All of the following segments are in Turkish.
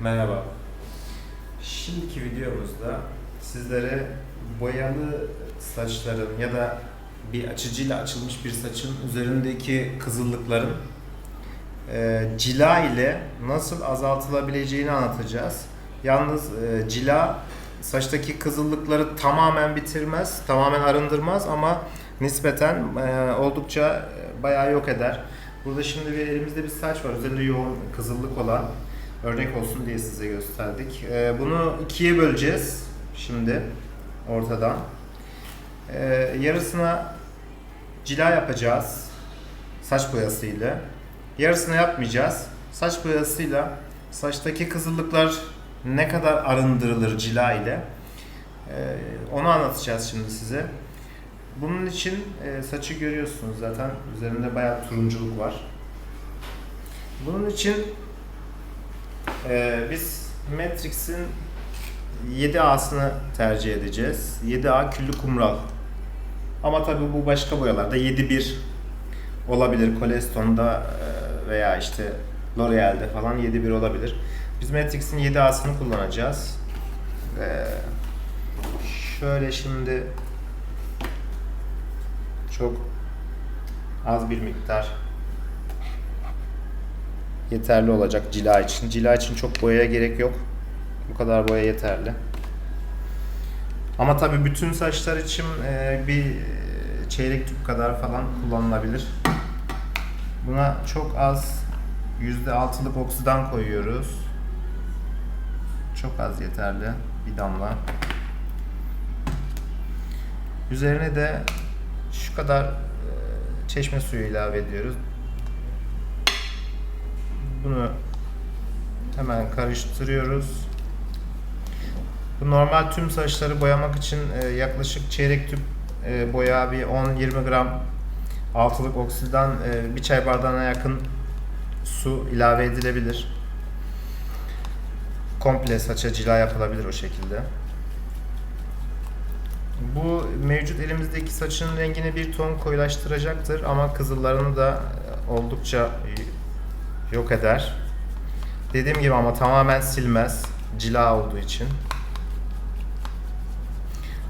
Merhaba. Şimdiki videomuzda sizlere boyalı saçların ya da bir açıcıyla açılmış bir saçın üzerindeki kızıllıkların e, cila ile nasıl azaltılabileceğini anlatacağız. Yalnız e, cila saçtaki kızıllıkları tamamen bitirmez, tamamen arındırmaz ama nispeten e, oldukça e, bayağı yok eder. Burada şimdi bir elimizde bir saç var, üzerinde yoğun kızıllık olan. Örnek olsun diye size gösterdik. E, bunu ikiye böleceğiz şimdi ortadan. E, yarısına cila yapacağız saç boyasıyla. Yarısını yapmayacağız. Saç boyasıyla saçtaki kızıllıklar ne kadar arındırılır cila ile e, onu anlatacağız şimdi size. Bunun için e, saçı görüyorsunuz zaten üzerinde bayağı turunculuk var. Bunun için e, biz Matrix'in 7A'sını tercih edeceğiz. 7A küllü kumral. Ama tabii bu başka boyalarda 7.1 olabilir. Coleston'da e, veya işte L'Oreal'de falan 7.1 olabilir. Biz Matrix'in 7A'sını kullanacağız. Ve şöyle şimdi çok az bir miktar yeterli olacak cila için. Cila için çok boyaya gerek yok. Bu kadar boya yeterli. Ama tabii bütün saçlar için e, bir e, çeyrek tüp kadar falan kullanılabilir. Buna çok az %6'lık oksidan koyuyoruz. Çok az yeterli. Bir damla. Üzerine de şu kadar e, çeşme suyu ilave ediyoruz. Bunu hemen karıştırıyoruz. Bu normal tüm saçları boyamak için e, yaklaşık çeyrek tüp e, boya bir 10-20 gram altılık oksidan e, bir çay bardağına yakın su ilave edilebilir. Komple saça cila yapılabilir o şekilde. Bu mevcut elimizdeki saçın rengini bir ton koyulaştıracaktır ama kızıllarını da oldukça yok eder. Dediğim gibi ama tamamen silmez cila olduğu için.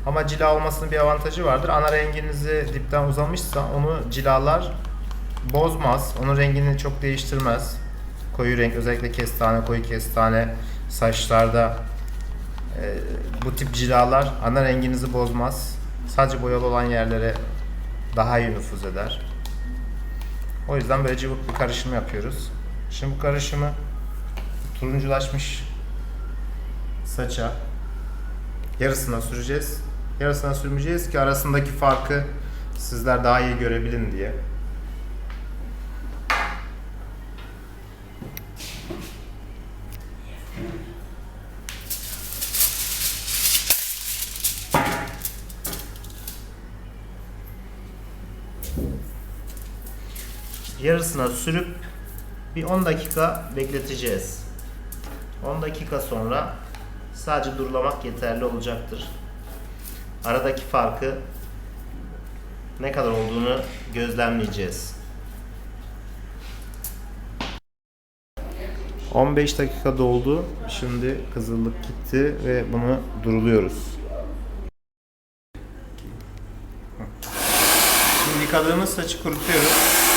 Ama cila olmasının bir avantajı vardır. Ana renginizi dipten uzamışsa onu cilalar bozmaz. Onun rengini çok değiştirmez. Koyu renk özellikle kestane, koyu kestane saçlarda e, bu tip cilalar ana renginizi bozmaz. Sadece boyalı olan yerlere daha iyi nüfuz eder. O yüzden böyle cıvık bir karışım yapıyoruz. Şimdi bu karışımı turunculaşmış saça yarısına süreceğiz. Yarısına sürmeyeceğiz ki arasındaki farkı sizler daha iyi görebilin diye. Yarısına sürüp bir 10 dakika bekleteceğiz. 10 dakika sonra sadece durulamak yeterli olacaktır. Aradaki farkı ne kadar olduğunu gözlemleyeceğiz. 15 dakika doldu. Şimdi kızıllık gitti ve bunu duruluyoruz. Şimdi yıkadığımız saçı kurutuyoruz.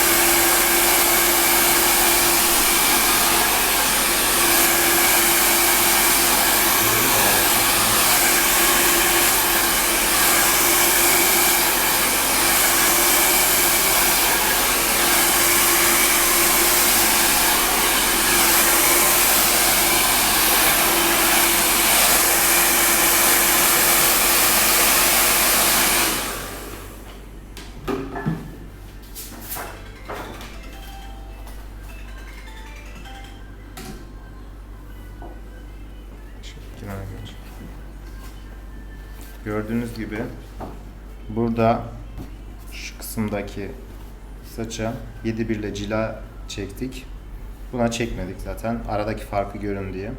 Gördüğünüz gibi burada şu kısımdaki saça 7 birle cila çektik. Buna çekmedik zaten. Aradaki farkı görün diye.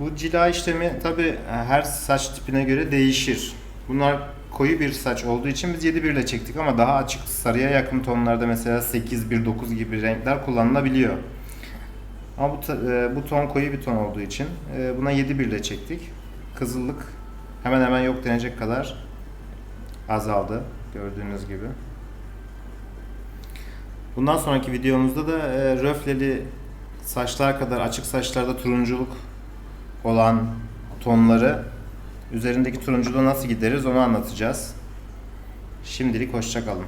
Bu cila işlemi tabi her saç tipine göre değişir. Bunlar koyu bir saç olduğu için biz 7 birle çektik ama daha açık sarıya yakın tonlarda mesela 8 1 9 gibi renkler kullanılabiliyor. Ama bu, e, bu ton koyu bir ton olduğu için e, buna 7 birle çektik. Kızıllık hemen hemen yok denecek kadar azaldı gördüğünüz gibi. Bundan sonraki videomuzda da e, röfleli saçlar kadar açık saçlarda turunculuk olan tonları üzerindeki turunculuğu nasıl gideriz onu anlatacağız. Şimdilik hoşça kalın.